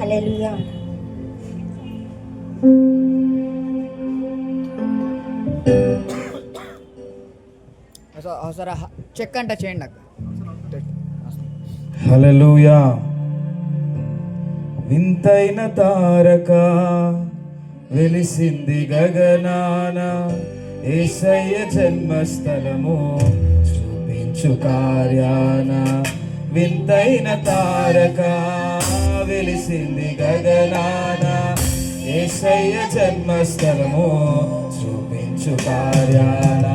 Hallelujah అవసరా check అంట చేయండి అక్క వింతైన తారక వెలిసింది గగనాన. ఏసయ్య జన్మస్థలము చూపించు కార్యాన. వింతైన తారక చేసింది గగనాన. ఏసయ్య జన్మస్థలము చూపించు కార్యాన.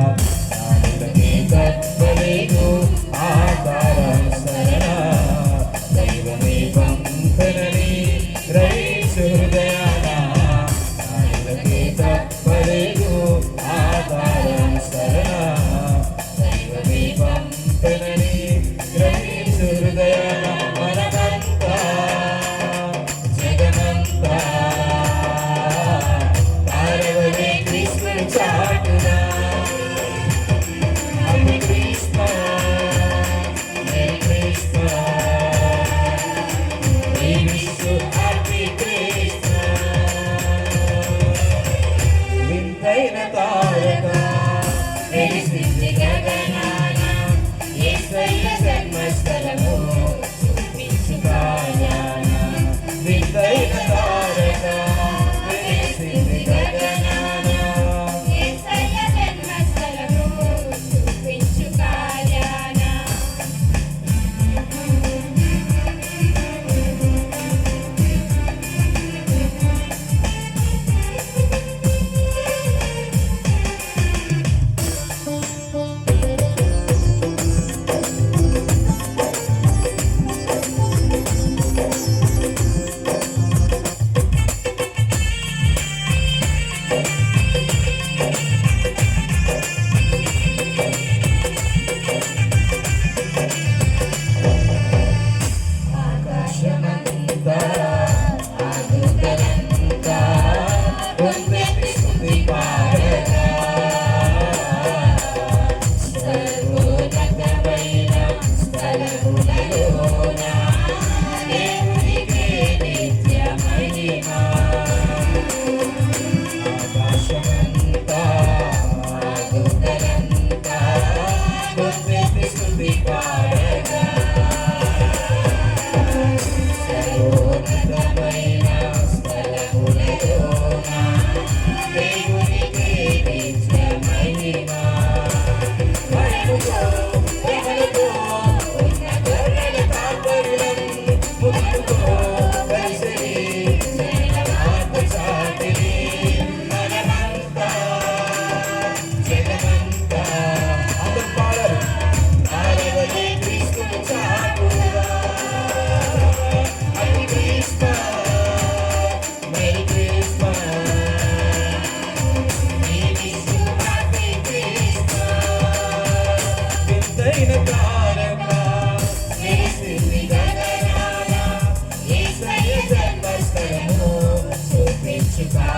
survive.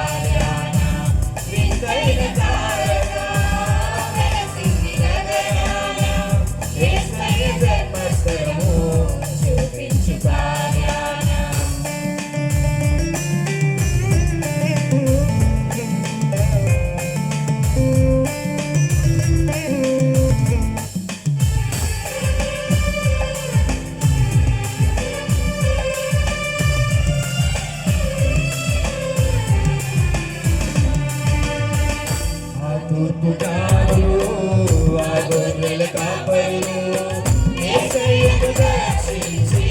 మోపుతారు ఆ గొర్రెల కాపరులు ఏసయ్యకు దర్శించి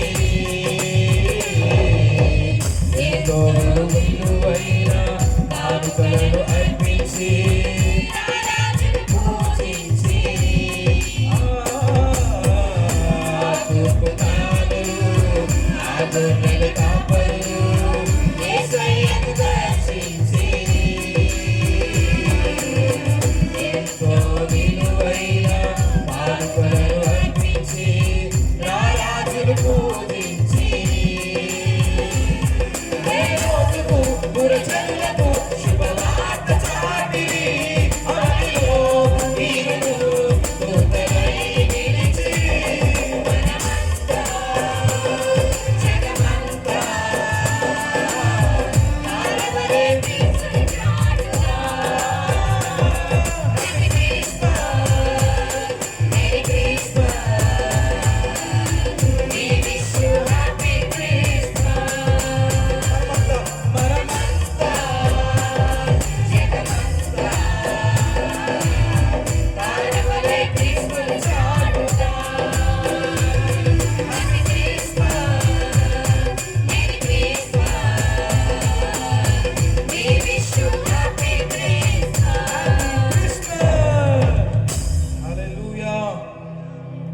ఏ గోవులు విలువైన కానుకలను అర్పించి పూజించి ఆ తూపుతారు ఆ గొర్రె